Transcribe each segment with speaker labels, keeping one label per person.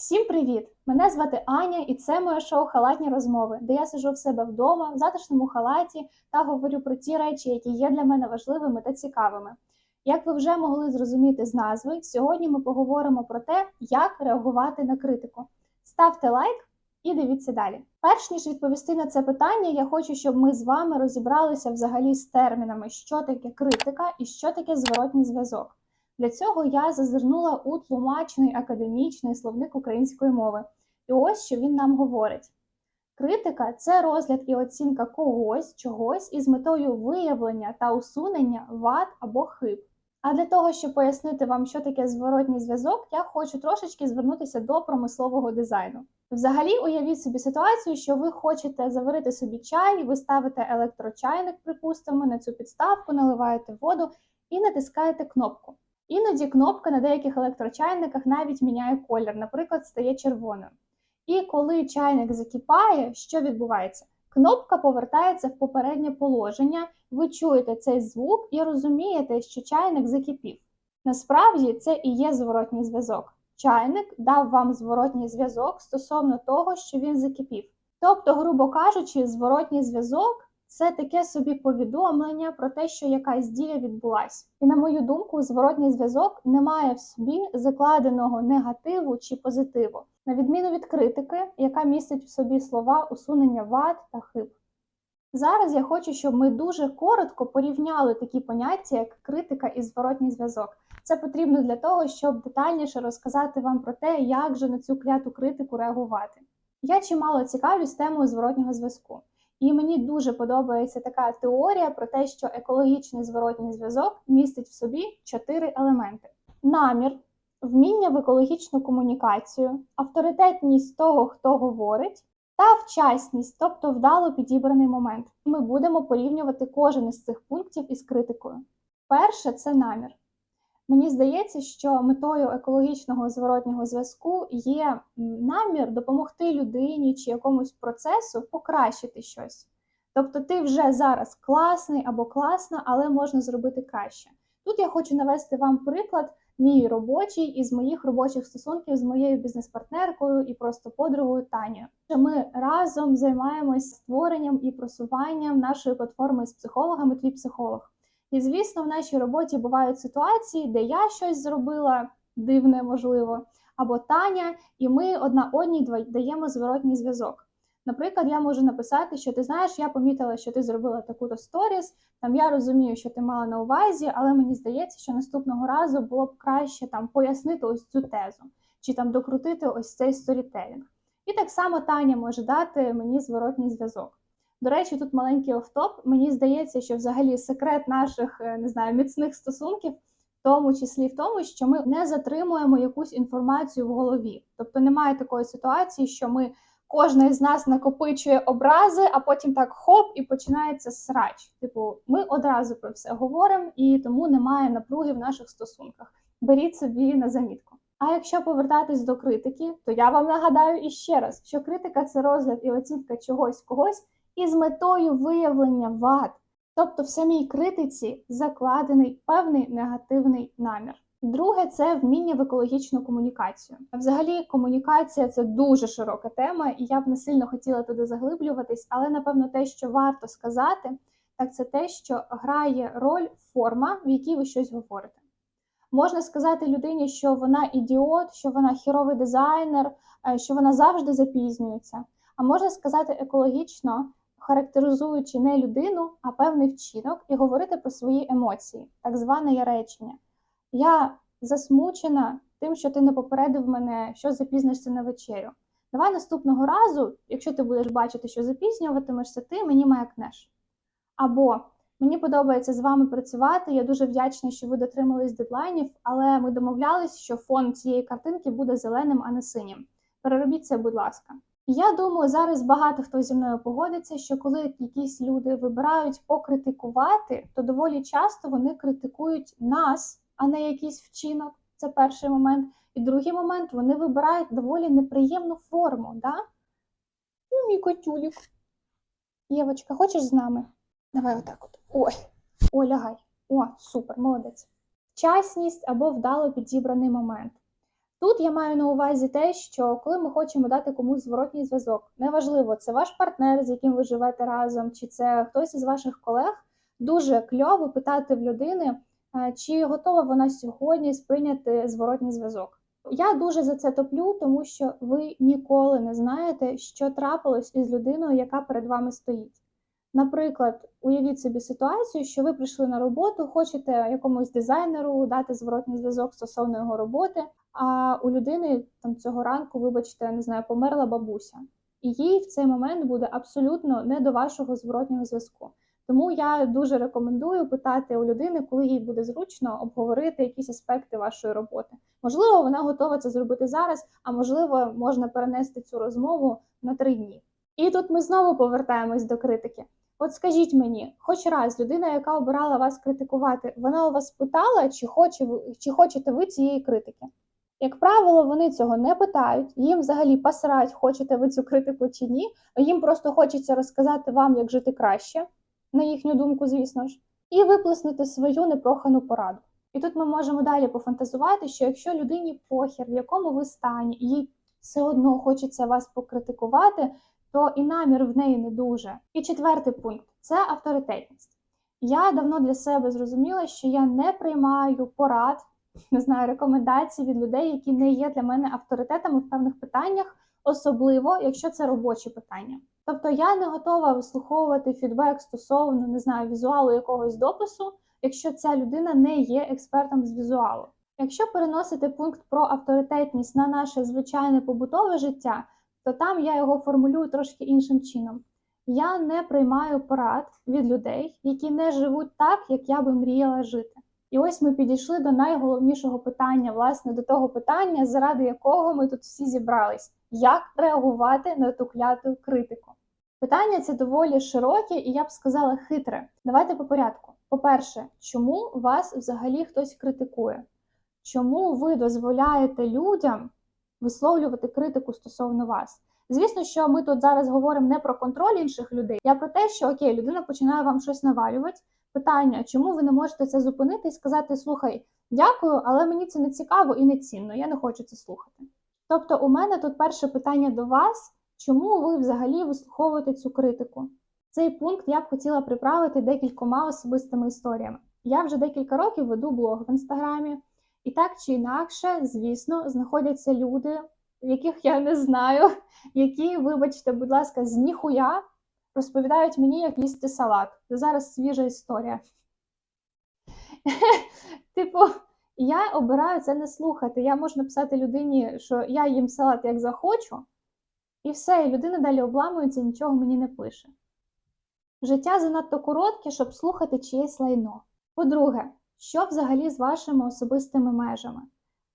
Speaker 1: Всім привіт! Мене звати Аня, і це моє шоу Халатні розмови, де я сиджу в себе вдома в затишному халаті та говорю про ті речі, які є для мене важливими та цікавими. Як ви вже могли зрозуміти з назви, сьогодні ми поговоримо про те, як реагувати на критику. Ставте лайк і дивіться далі. Перш ніж відповісти на це питання, я хочу, щоб ми з вами розібралися взагалі з термінами, що таке критика і що таке зворотній зв'язок. Для цього я зазирнула у тлумачний академічний словник української мови. І ось що він нам говорить: критика це розгляд і оцінка когось, чогось із метою виявлення та усунення вад або хиб. А для того, щоб пояснити вам, що таке зворотній зв'язок, я хочу трошечки звернутися до промислового дизайну. Взагалі, уявіть собі ситуацію, що ви хочете заварити собі чай, ви ставите електрочайник, припустимо, на цю підставку, наливаєте воду і натискаєте кнопку. Іноді кнопка на деяких електрочайниках навіть міняє колір, наприклад, стає червоною. І коли чайник закипає, що відбувається? Кнопка повертається в попереднє положення, ви чуєте цей звук і розумієте, що чайник закипів. Насправді це і є зворотній зв'язок. Чайник дав вам зворотній зв'язок стосовно того, що він закипів. Тобто, грубо кажучи, зворотній зв'язок це таке собі повідомлення про те, що якась дія відбулася. І на мою думку, зворотній зв'язок не має в собі закладеного негативу чи позитиву, на відміну від критики, яка містить в собі слова усунення вад та хиб. Зараз я хочу, щоб ми дуже коротко порівняли такі поняття, як критика і зворотній зв'язок. Це потрібно для того, щоб детальніше розказати вам про те, як же на цю кляту критику реагувати. Я чимало цікавлюсь темою зворотнього зв'язку. І мені дуже подобається така теорія про те, що екологічний зворотній зв'язок містить в собі чотири елементи: намір, вміння в екологічну комунікацію, авторитетність того, хто говорить, та вчасність, тобто вдало підібраний момент. Ми будемо порівнювати кожен із цих пунктів із критикою. Перше це намір. Мені здається, що метою екологічного зворотнього зв'язку є намір допомогти людині чи якомусь процесу покращити щось. Тобто ти вже зараз класний або класна, але можна зробити краще. Тут я хочу навести вам приклад, мій робочий із моїх робочих стосунків з моєю бізнес-партнеркою і просто подругою Танію. Ми разом займаємось створенням і просуванням нашої платформи з психологами Твій психолог. І, звісно, в нашій роботі бувають ситуації, де я щось зробила дивне, можливо, або Таня, і ми одна одній даємо зворотній зв'язок. Наприклад, я можу написати, що ти знаєш, я помітила, що ти зробила таку-то сторіс. Там я розумію, що ти мала на увазі, але мені здається, що наступного разу було б краще там пояснити ось цю тезу, чи там докрутити ось цей сторітелінг. І так само Таня може дати мені зворотній зв'язок. До речі, тут маленький офтоп. Мені здається, що взагалі секрет наших не знаю міцних стосунків, в тому числі в тому, що ми не затримуємо якусь інформацію в голові. Тобто немає такої ситуації, що ми кожна із нас накопичує образи, а потім так хоп, і починається срач. Типу, ми одразу про все говоримо, і тому немає напруги в наших стосунках. Беріть собі на замітку. А якщо повертатись до критики, то я вам нагадаю іще раз, що критика це розгляд і оцінка чогось когось із метою виявлення вад. Тобто в самій критиці закладений певний негативний намір. Друге це вміння в екологічну комунікацію. Взагалі, комунікація це дуже широка тема, і я б не сильно хотіла туди заглиблюватись, але напевно те, що варто сказати, так це те, що грає роль форма, в якій ви щось говорите. Можна сказати людині, що вона ідіот, що вона хіровий дизайнер, що вона завжди запізнюється. А можна сказати екологічно, характеризуючи не людину, а певний вчинок, і говорити про свої емоції, так зване я речення. Я засмучена тим, що ти не попередив мене, що запізнишся на вечерю. Давай наступного разу, якщо ти будеш бачити, що запізнюватимешся, ти мені маякнеш. Або мені подобається з вами працювати. Я дуже вдячна, що ви дотримались дедлайнів, але ми домовлялись, що фон цієї картинки буде зеленим, а не синім. Переробіть це, будь ласка. Я думаю, зараз багато хто зі мною погодиться, що коли якісь люди вибирають покритикувати, то доволі часто вони критикують нас, а не якийсь вчинок. Це перший момент. І другий момент вони вибирають доволі неприємну форму. Да? Ну, мій котюлік. Євочка, хочеш з нами? Давай отак от. Ой, о, лягай. О, супер, молодець. Вчасність або вдало підібраний момент. Тут я маю на увазі те, що коли ми хочемо дати комусь зворотній зв'язок, неважливо, це ваш партнер, з яким ви живете разом, чи це хтось із ваших колег, дуже кльово питати в людини, е, чи готова вона сьогодні сприйняти зворотній зв'язок. Я дуже за це топлю, тому що ви ніколи не знаєте, що трапилось із людиною, яка перед вами стоїть. Наприклад, уявіть собі ситуацію, що ви прийшли на роботу, хочете якомусь дизайнеру дати зворотній зв'язок стосовно його роботи, а у людини там цього ранку, вибачте, не знаю, померла бабуся, і їй в цей момент буде абсолютно не до вашого зворотнього зв'язку. Тому я дуже рекомендую питати у людини, коли їй буде зручно обговорити якісь аспекти вашої роботи. Можливо, вона готова це зробити зараз, а можливо, можна перенести цю розмову на три дні. І тут ми знову повертаємось до критики. От скажіть мені, хоч раз людина, яка обирала вас критикувати, вона у вас питала, чи хоче чи хочете ви цієї критики? Як правило, вони цього не питають, їм взагалі посрать, хочете ви цю критику чи ні. Їм просто хочеться розказати вам, як жити краще, на їхню думку, звісно ж, і виплеснути свою непрохану пораду. І тут ми можемо далі пофантазувати, що якщо людині похер, в якому ви стані, їй все одно хочеться вас покритикувати, то і намір в неї не дуже. І четвертий пункт це авторитетність. Я давно для себе зрозуміла, що я не приймаю порад, не знаю, рекомендацій від людей, які не є для мене авторитетами в певних питаннях, особливо якщо це робочі питання. Тобто я не готова вислуховувати фідбек стосовно не знаю візуалу якогось допису, якщо ця людина не є експертом з візуалу. Якщо переносити пункт про авторитетність на наше звичайне побутове життя, то там я його формулюю трошки іншим чином. Я не приймаю порад від людей, які не живуть так, як я би мріяла жити. І ось ми підійшли до найголовнішого питання, власне, до того питання, заради якого ми тут всі зібрались: як реагувати на ту кляту критику? Питання це доволі широке і я б сказала хитре. Давайте по порядку. По-перше, чому вас взагалі хтось критикує? Чому ви дозволяєте людям висловлювати критику стосовно вас? Звісно, що ми тут зараз говоримо не про контроль інших людей, а про те, що окей, людина починає вам щось навалювати. Питання, чому ви не можете це зупинити і сказати: слухай, дякую, але мені це не цікаво і не цінно, я не хочу це слухати. Тобто, у мене тут перше питання до вас: чому ви взагалі вислуховуєте цю критику? Цей пункт я б хотіла приправити декількома особистими історіями. Я вже декілька років веду блог в інстаграмі, і так чи інакше, звісно, знаходяться люди, яких я не знаю, які, вибачте, будь ласка, з ніхуя розповідають мені, як їсти салат. Це зараз свіжа історія. Типу, я обираю це не слухати. Я можу написати людині, що я їм салат як захочу, і все, і людина далі обламується, нічого мені не пише. Життя занадто коротке, щоб слухати чиєсь лайно. По-друге, що взагалі з вашими особистими межами?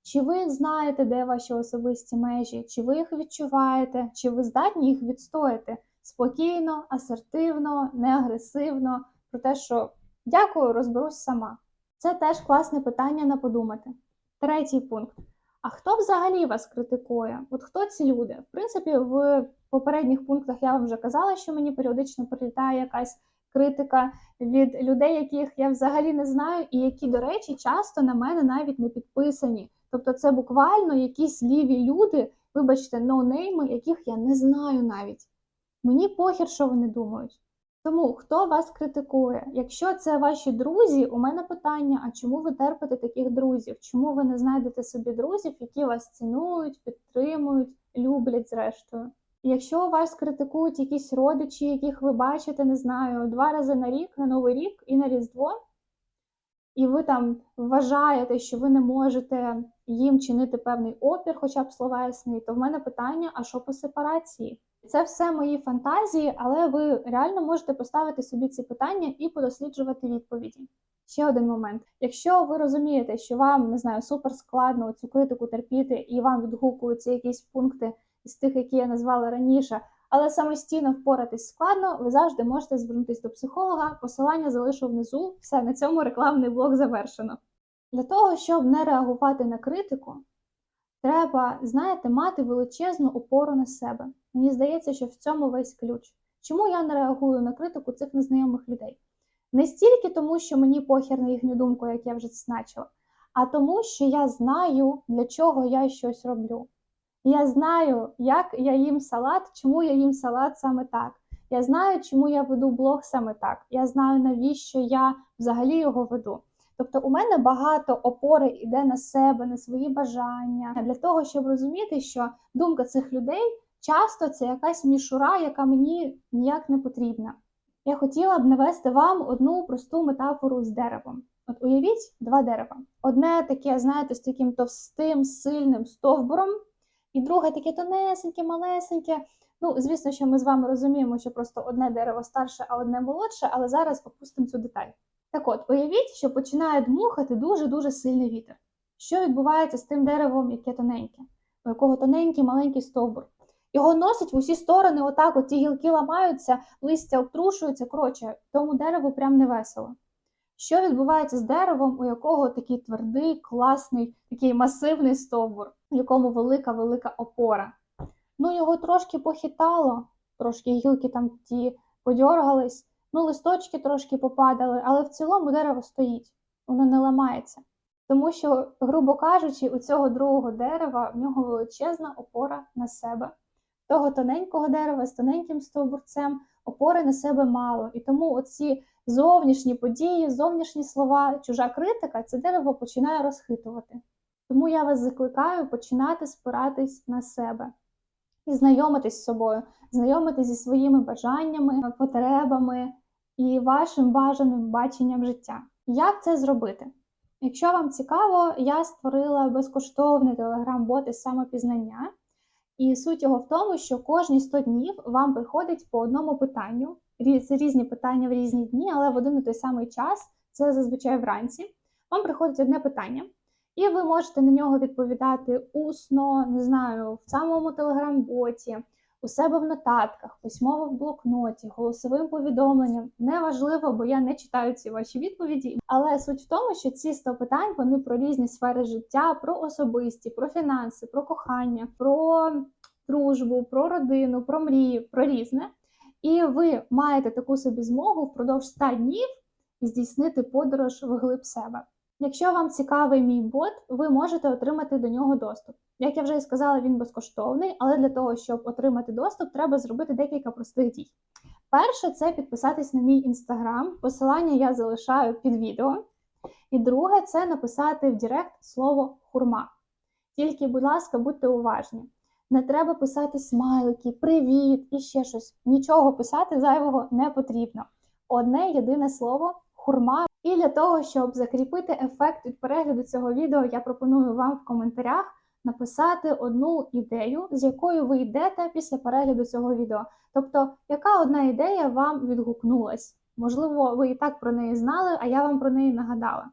Speaker 1: Чи ви знаєте, де ваші особисті межі, чи ви їх відчуваєте, чи ви здатні їх відстояти спокійно, асертивно, не агресивно, про те, що дякую, розберусь сама. Це теж класне питання на подумати. Третій пункт. А хто взагалі вас критикує? От хто ці люди? В принципі, в попередніх пунктах я вам вже казала, що мені періодично прилітає якась критика від людей, яких я взагалі не знаю, і які, до речі, часто на мене навіть не підписані. Тобто, це буквально якісь ліві люди, вибачте, ноунейми, яких я не знаю навіть. Мені похер, що вони думають. Тому хто вас критикує? Якщо це ваші друзі, у мене питання: а чому ви терпите таких друзів? Чому ви не знайдете собі друзів, які вас цінують, підтримують, люблять зрештою? Якщо вас критикують якісь родичі, яких ви бачите, не знаю, два рази на рік, на Новий рік і на Різдво, і ви там вважаєте, що ви не можете їм чинити певний опір, хоча б словесний, то в мене питання: а що по сепарації? Це все мої фантазії, але ви реально можете поставити собі ці питання і подосліджувати відповіді. Ще один момент: якщо ви розумієте, що вам не знаю, супер складно цю критику терпіти, і вам відгукуються якісь пункти із тих, які я назвала раніше, але самостійно впоратись складно, ви завжди можете звернутися до психолога. Посилання залишу внизу. Все на цьому рекламний блок завершено. Для того, щоб не реагувати на критику, треба, знаєте, мати величезну опору на себе. Мені здається, що в цьому весь ключ. Чому я не реагую на критику цих незнайомих людей? Не стільки тому, що мені похер на їхню думку, як я вже зазначила, а тому, що я знаю, для чого я щось роблю. Я знаю, як я їм салат, чому я їм салат саме так. Я знаю, чому я веду блог саме так. Я знаю, навіщо я взагалі його веду. Тобто, у мене багато опори йде на себе, на свої бажання для того, щоб розуміти, що думка цих людей часто це якась мішура, яка мені ніяк не потрібна. Я хотіла б навести вам одну просту метафору з деревом. От уявіть два дерева. Одне таке, знаєте, з таким товстим, сильним стовбуром, і друге таке тонесеньке, малесеньке. Ну, звісно, що ми з вами розуміємо, що просто одне дерево старше, а одне молодше, але зараз опустимо цю деталь. Так от, уявіть, що починає дмухати дуже-дуже сильний вітер. Що відбувається з тим деревом, яке тоненьке, у якого тоненький маленький стовбур? Його носить в усі сторони, отак, от ті гілки ламаються, листя обтрушуються. Коротше, тому дереву прям не весело. Що відбувається з деревом, у якого такий твердий, класний, такий масивний стовбур, у якому велика велика опора? Ну, його трошки похитало, трошки гілки там ті подьоргались, ну, листочки трошки попадали, але в цілому дерево стоїть, воно не ламається. Тому що, грубо кажучи, у цього другого дерева в нього величезна опора на себе. Того тоненького дерева з тоненьким стовбурцем опори на себе мало. І тому оці зовнішні події, зовнішні слова, чужа критика це дерево починає розхитувати. Тому я вас закликаю починати спиратись на себе і знайомитись з собою, знайомитись зі своїми бажаннями, потребами і вашим бажаним баченням життя. Як це зробити? Якщо вам цікаво, я створила безкоштовний телеграм-бот із самопізнання. І суть його в тому, що кожні 100 днів вам приходить по одному питанню. Це різні питання в різні дні, але в один і той самий час, це зазвичай вранці. Вам приходить одне питання, і ви можете на нього відповідати усно, не знаю, в самому телеграм-боті, у себе в нотатках, письмово в блокноті, голосовим повідомленням. Неважливо, бо я не читаю ці ваші відповіді. Але суть в тому, що ці 100 питань вони про різні сфери життя, про особисті, про фінанси, про кохання, про дружбу, про родину, про мрії, про різне. І ви маєте таку собі змогу впродовж 100 днів здійснити подорож вглиб себе. Якщо вам цікавий мій бот, ви можете отримати до нього доступ. Як я вже і сказала, він безкоштовний, але для того, щоб отримати доступ, треба зробити декілька простих дій. Перше, це підписатись на мій інстаграм. Посилання я залишаю під відео. І друге, це написати в Директ слово хурма. Тільки, будь ласка, будьте уважні. Не треба писати смайлики, привіт і ще щось. Нічого писати зайвого не потрібно. Одне єдине слово хурма. І для того, щоб закріпити ефект від перегляду цього відео, я пропоную вам в коментарях написати одну ідею, з якою ви йдете після перегляду цього відео. Тобто, яка одна ідея вам відгукнулась? Можливо, ви і так про неї знали, а я вам про неї нагадала.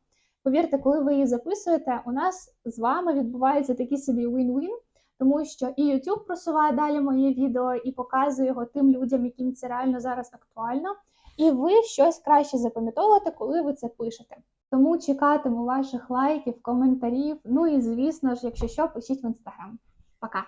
Speaker 1: Повірте, коли ви її записуєте, у нас з вами відбувається такий собі win-win, тому що і YouTube просуває далі моє відео і показує його тим людям, яким це реально зараз актуально. І ви щось краще запам'ятовуєте, коли ви це пишете. Тому чекатиму ваших лайків, коментарів. Ну і звісно ж, якщо що, пишіть в інстаграм. Пока!